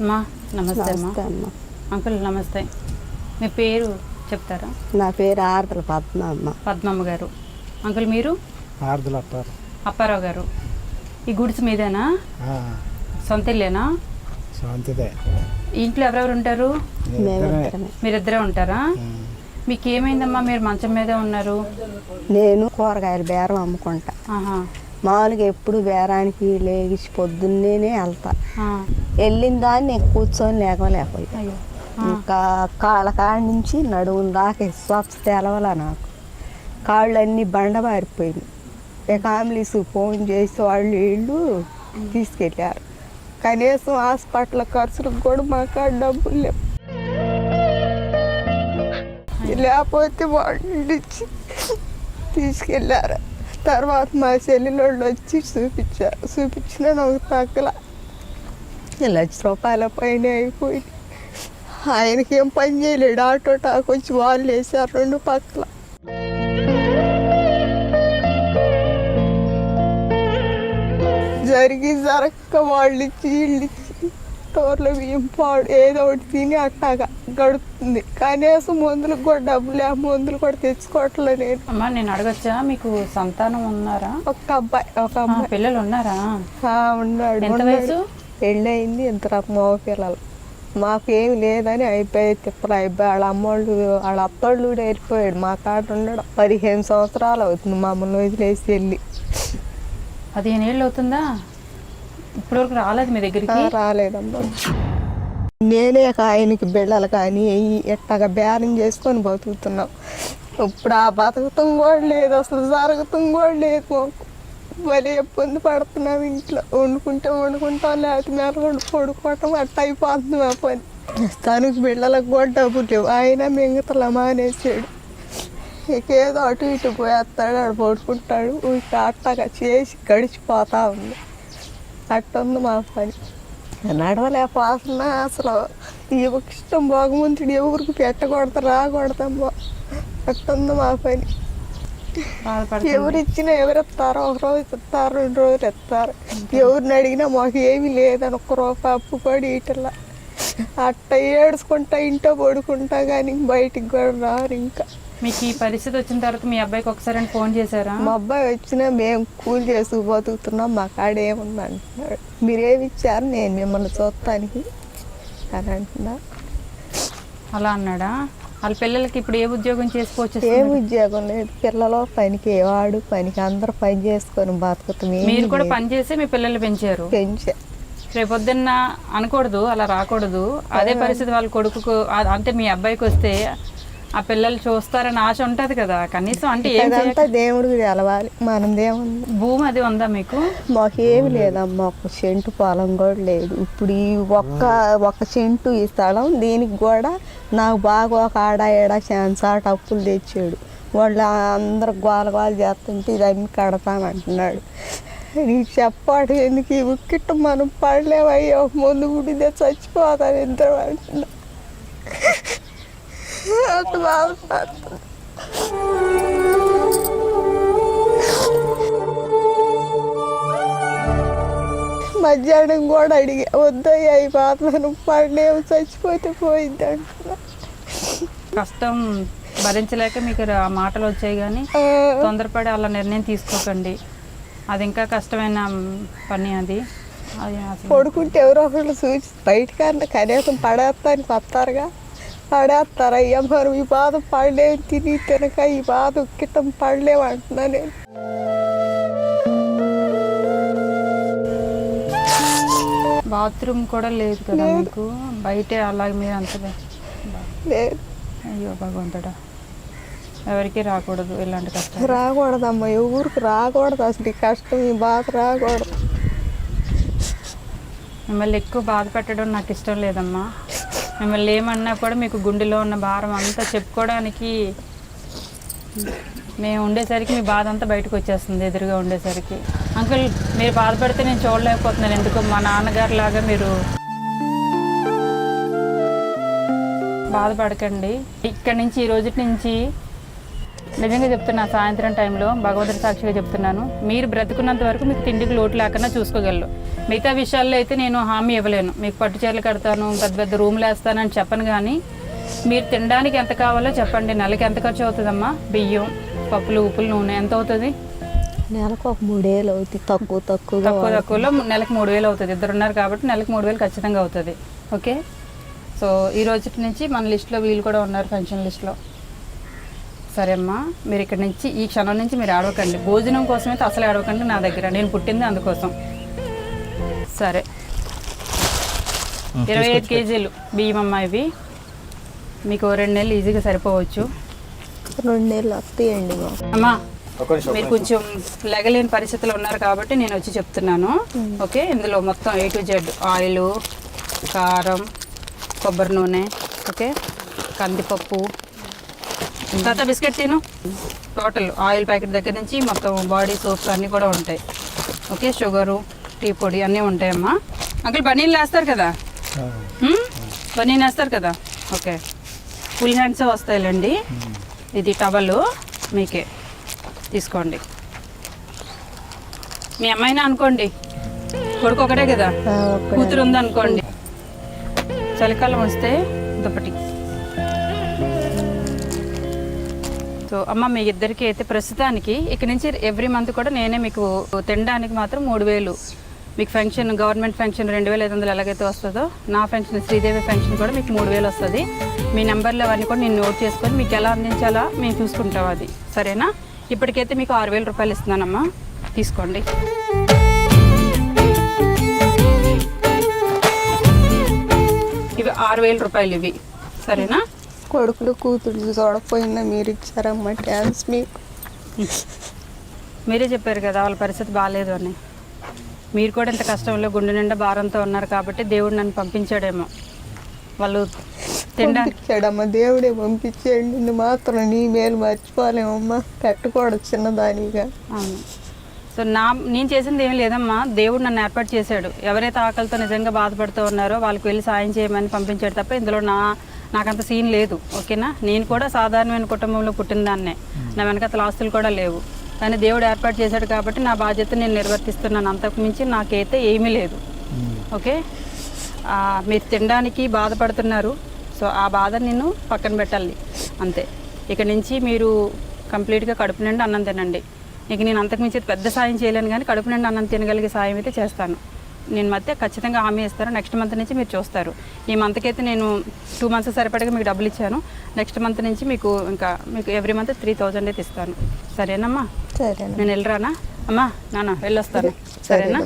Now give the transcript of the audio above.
అమ్మా నమస్తే అమ్మా. నమస్తే అమ్మ. అంకుల్ నమస్తే. మీ పేరు చెప్తారా? నా పేరు ఆర్ద్ర పద్మ అమ్మ. పద్మమ్మ గారు. అంకుల్ మీరు? ఆరుదలు అప్పారు అప్పారావు గారు. ఈ గుడిసి మీదేనా? సొంత ఇల్లేనా? సొంతదే. ఇంట్లో ఎవరెవరు ఉంటారు? మీరిద్దరే ఉంటారా? మీకు ఏమైందమ్మా మీరు మంచం మీదే ఉన్నారు. నేను కూరగాయలు బేరం అమ్ముకుంటా. ఆహా. మామూలుగా ఎప్పుడు బేరానికి లేచి పొద్దున్నేనే వెళ్తా. వెళ్ళిన దాన్ని నేను కూర్చొని లేకలేకపోయా అయ్యో. ఇంకా కాళ్ళ కాడ నుంచి నడుము దాకా స్వచ్ఛ తెలవల నాకు. కాళ్ళన్నీ బండబారిపోయినాయి. ఇక ఆంబులెన్స్ ఫోన్ చేసి వాళ్ళు వీళ్ళు తీసుకెళ్ళారు. కనీసం హాస్పిటల్ ఖర్చులకు కూడా మా కాడ డబ్బులు లేవు. లేకపోతే వాళ్ళు తీసుకెళ్ళారు. తర్వాత మా చెల్లెళ్ళు వచ్చి చూపించారు చూపించిన నాకు తగ్గల లక్ష రూపాయల పైన అయిపోయి ఆయనకి ఏం పని చేయలేడు ఆటో టాక్ వచ్చి వాళ్ళు వేసారు రెండు పక్కల. జరిగి జరక్క వాళ్ళు ఇచ్చి వీళ్ళు తోరలో బియ్యం పాడు ఏదో ఒకటి తిని అట్టాగా గడుపుతుంది. కనీసం మందులకు కూడా డబ్బులు ఆ మందులు కూడా తెచ్చుకోవట్లే నేను. అమ్మా నేను అడగచ్చా? మీకు సంతానం ఉన్నారా? ఒక అబ్బాయి ఒక అమ్మాయి. పిల్లలు ఉన్నారా? ఉన్నాడు ఎంత ఉన్నాడు. వయసు? పెళ్ళయింది ఇంత మగ పిల్లలు. మాకు ఏమి లేదని అయిపోయి తిప్పలు అయిపోయి వాళ్ళ అమ్మోళ్ళు వాళ్ళ అత్తోళ్ళు కూడా వెళ్ళిపోయాడు మా కాడ ఉండడం పదిహేను సంవత్సరాలు అవుతుంది మమ్మల్ని వదిలేసి వెళ్ళి. పదిహేను ఏళ్ళు అవుతుందా? ఇప్పటివరకు రాలేదు మీ దగ్గరికి? రాలేదమ్మా. నేనే ఒక ఆయనకి బిళ్ళలు కానీ ఎట్టగా బేరం చేసుకొని బతుకుతున్నాం. ఇప్పుడు ఆ బతుకుతం కూడా లేదు అసలు జరుగుతాం కూడా లేదు మాకు. మళ్ళీ ఇబ్బంది పడుతున్నాం ఇంట్లో. వండుకుంటే వండుకుంటాం లేకపోతే మెలగొండు పడుకోవటం అట్ట అయిపోతుంది మా పని. తనకి బిళ్ళలకు కూడా డబ్బులు లేవు. ఆయన మింగతలా మానేసాడు. ఇకేదో అటు ఇటు పోయేస్తాడు ఆడు పడుకుంటాడు. ఇక అట్టగా చేసి గడిచిపోతా ఉంది. అట్టుంది మా పని. నడవలేకపోతున్నా అసలు. ఎవరికి ఇష్టం బాగుమంతుడు ఎవరికి పెట్టకూడదు రాకూడదమ్మా అట్టుంది మా పని. ఎవరు ఇచ్చినా ఎవరు ఇస్తారో ఒక రోజు ఇస్తారు రెండు రోజులు ఇస్తారు ఎవరిని అడిగినా మాకు ఏమీ లేదని ఒక్క రూపాయి అప్పు పడి ఇట్లా అట్ట ఏడుచుకుంటా ఇంట్లో పడుకుంటా కానీ బయటికి కూడా రారు ఇంకా. మీకు ఈ పరిస్థితి వచ్చిన తర్వాత మీ అబ్బాయికి ఒకసారి ఫోన్ చేశారా? మా అబ్బాయి వచ్చినా మేము కూలి చేసి బతుకుతున్నాం మా కాడ ఏముంది అంటున్నాడు. మీరేమి ఇచ్చారు? నేను మిమ్మల్ని చూస్తానికి అని అంటున్నా. అలా అన్నాడా? వాళ్ళ పిల్లలకి ఇప్పుడు ఏ ఉద్యోగం చేసుకోవచ్చు ఏం ఉద్యోగం లేదు. పిల్లలు పనికి వాడు పనికి అందరూ పని చేసుకొని బతుకుతాం. ఏమీ మీరు కూడా. పని చేసి మీ పిల్లలు పెంచారు? పెంచే. రేపొద్దున్న అనకూడదు అలా రాకూడదు. అదే పరిస్థితి వాళ్ళ కొడుకుకు అంటే మీ అబ్బాయికి వస్తే ఆ పిల్లలు చూస్తారని ఆశ ఉంటది కదా. కనీసం అంటే అదంతా దేవుడికి తెలవాలి. మనదేముంది భూమి అది ఉందా మీకు? మాకేమి లేదమ్మా ఒక సెంటు పొలం కూడా లేదు. ఇప్పుడు ఈ ఒక్క ఒక్క సెంటు ఈ స్థలం దీనికి కూడా నాకు బాగా ఒక ఆడ ఏడ ఛాన్సాట్ అప్పులు తెచ్చాడు. వాళ్ళు అందరు గోల గోల చేస్తుంటే ఇది అన్ని కడతానంటున్నాడు నీకు చెప్పాడు ఎందుకు? ఈ ఉక్కిట్టు మనం పడలేమయ్యో ముందు గుడిదే చచ్చిపోతాను ఇద్దరు అంటున్నా. బాధపడుతుంది మధ్యాహ్నం కూడా అడిగా వద్దయ్యా ఈ పాత్రను పడలేము చచ్చిపోతే పోయింది అంటున్నా. కష్టం భరించలేక మీకు ఆ మాటలు వచ్చాయి కానీ తొందరపడి అలా నిర్ణయం తీసుకోకండి. అది ఇంకా కష్టమైన పని అది. పడుకుంటే ఎవరో ఒకళ్ళు చూసి బయటకన్నా కనీసం పడేస్తానికి వస్తారుగా పడేస్తారు అయ్యా మనం ఈ బాధ పడలేము తిని తినక ఈ బాధ ఉక్కిటం పడలేము అంటున్నా నేను. బాత్రూమ్ కూడా లేదు కదా మీకు? బయటే అలాగే మీరు అంత లేదు. అయ్యో భగవంతుడా. ఎవరికి రాకూడదు ఇలాంటి కష్టం రాకూడదమ్మా ఎవరికి రాకూడదు అసలు ఈ కష్టం ఈ బాధ రాకూడదు. మిమ్మల్ని ఎక్కువ బాధ పెట్టడం నాకు ఇష్టం లేదమ్మా. మిమ్మల్ని ఏమన్నా కూడా మీకు గుండెలో ఉన్న భారం అంతా చెప్పుకోవడానికి మేము ఉండేసరికి మీ బాధ అంతా బయటకు వచ్చేస్తుంది ఎదురుగా ఉండేసరికి. అంకుల్ మీరు బాధపడితే నేను చూడలేకపోతున్నాను. ఎందుకు మా నాన్నగారు లాగా మీరు బాధపడకండి. ఇక్కడి నుంచి ఈ రోజు నుంచి నిజంగా చెప్తున్నా సాయంత్రం టైంలో భగవంతుడి సాక్షిగా చెప్తున్నాను. మీరు బ్రతుకున్నంత వరకు మీకు తిండికి లోటు లేకుండా చూసుకోగలరు మిగతా విషయాల్లో అయితే నేను హామీ ఇవ్వలేను. మీకు పట్టు చీరలు కడతాను పెద్ద పెద్ద రూమ్లు వేస్తానని చెప్పను కానీ మీరు తినడానికి ఎంత కావాలో చెప్పండి. నెలకి ఎంత ఖర్చు అవుతుందమ్మా? బియ్యం పప్పులు ఉప్పులు నూనె ఎంత అవుతుంది? నెలకు ఒక మూడేళ్ళు అవుతుంది. తక్కువ తక్కువగా తక్కువ తక్కువలో నెలకు మూడు వేలు అవుతుంది. ఇద్దరు ఉన్నారు కాబట్టి నెలకు మూడు వేలు ఖచ్చితంగా అవుతుంది. ఓకే? సో ఈ రోజు నుంచి మన లిస్ట్లో వీళ్ళు కూడా ఉన్నారు పెన్షన్ లిస్ట్లో. సరే అమ్మా మీరు ఇక్కడ నుంచి ఈ క్షణం నుంచి మీరు ఆడవకండి. భోజనం కోసం అయితే అసలు ఆడవకండి నా దగ్గర. నేను పుట్టింది అందుకోసం. సరే. ఇరవై ఐదు కేజీలు బియ్యం అమ్మా ఇవి. మీకు రెండు నెలలు ఈజీగా సరిపోవచ్చు. రెండు నెలలు వస్తాయండి అమ్మా మీరు కొంచెం లెగలేని పరిస్థితిలో ఉన్నారు కాబట్టి నేను వచ్చి చెప్తున్నాను. ఓకే ఇందులో మొత్తం ఏ టు జెడ్ ఆయిల్ కారం కొబ్బరి నూనె ఓకే కందిపప్పు. తర్వాత బిస్కెట్ తిను. టోటల్ ఆయిల్ ప్యాకెట్ దగ్గర నుంచి మొత్తం బాడీ సోప్స్ అన్నీ కూడా ఉంటాయి. ఓకే షుగరు టీ పొడి అన్నీ ఉంటాయమ్మా. అంకుల్ పన్నీళ్ళు వేస్తారు కదా? పన్నీర్ వేస్తారు కదా? ఓకే. ఫుల్ హ్యాండ్స్ వస్తాయిలేండి. ఇది టవల్ మీకే. తీసుకోండి. మీ అమ్మాయినా అనుకోండి. కొడుకు ఒకటే కదా. కూతురు ఉందనుకోండి. చలికాలం వస్తే దుప్పటి సో అమ్మ మీ ఇద్దరికి అయితే ప్రస్తుతానికి ఇక నుంచి ఎవ్రీ మంత్ కూడా నేనే మీకు తినడానికి మాత్రం మూడు వేలు మీకు ఫంక్షన్ గవర్నమెంట్ ఫంక్షన్ రెండు వేల ఐదు వందలు ఎలాగైతే వస్తుందో నా ఫంక్షన్ శ్రీదేవి ఫంక్షన్ కూడా మీకు మూడు వేలు వస్తుంది. మీ నెంబర్లు అవన్నీ కూడా నేను నోట్ చేసుకొని మీకు ఎలా అందించాలా మేము చూసుకుంటాం అది. సరేనా? ఇప్పటికైతే మీకు ఆరు వేల రూపాయలు ఇస్తున్నానమ్మా. తీసుకోండి. ఇవి ఆరు వేల రూపాయలు ఇవి. సరేనా? కొడుకులు కూతురు చూడకపోయినా మీరు ఇచ్చారమ్మా మీకు. మీరే చెప్పారు కదా వాళ్ళ పరిస్థితి బాగాలేదు అని. మీరు కూడా ఇంత కష్టంలో గుండె నిండా భారంతో ఉన్నారు కాబట్టి దేవుడు నన్ను పంపించాడేమో. వాళ్ళు తినడానికి పంపించాడమ్మా దేవుడే పంపించాడు. నిన్ను మాత్రం నీ మేలు మర్చిపోలేమమ్మా. పెట్టకూడదు చిన్నదానిగా అవును. సో నా నేను చేసింది ఏం లేదమ్మా. దేవుడు నన్ను ఏర్పాటు చేశాడు. ఎవరైతే ఆకలితో నిజంగా బాధపడుతూ ఉన్నారో వాళ్ళకి వెళ్ళి సాయం చేయమని పంపించాడు తప్ప ఇందులో నా నాకంత సీన్ లేదు. ఓకేనా? నేను కూడా సాధారణమైన కుటుంబంలో పుట్టిన దాన్నే. నా వెనకతల ఆస్తులు కూడా లేవు. కానీ దేవుడు ఏర్పాటు చేశాడు కాబట్టి నా బాధ్యత నేను నిర్వర్తిస్తున్నాను. అంతకు మించి నాకైతే ఏమీ లేదు. ఓకే? ఆ, మీరు తినడానికి బాధపడుతున్నారు. సో ఆ బాధ నేను పక్కన పెట్టాలి. అంతే. ఇక నుంచి మీరు కంప్లీట్గా కడుపు నిండా అన్నం తినండి. ఇక నేను అంతకుమించి పెద్ద సాయం చేయలేను కానీ కడుపు నిండా అన్నం తినగలిగే సాయం అయితే చేస్తాను. నేను మధ్య ఖచ్చితంగా హామీ ఇస్తాను. నెక్స్ట్ మంత్ నుంచి మీరు చూస్తారు. ఈ మంత్కి అయితే నేను టూ మంత్స్ సరిపడగా మీకు డబ్బులు ఇచ్చాను. నెక్స్ట్ మంత్ నుంచి మీకు ఇంకా మీకు ఎవ్రీ మంత్ త్రీ థౌజండ్ అయితే ఇస్తాను. సరేనమ్మా? సరేనా. నేను వెళ్ళరానా? అమ్మా నాన్న వెళ్ళొస్తాను. సరేనా?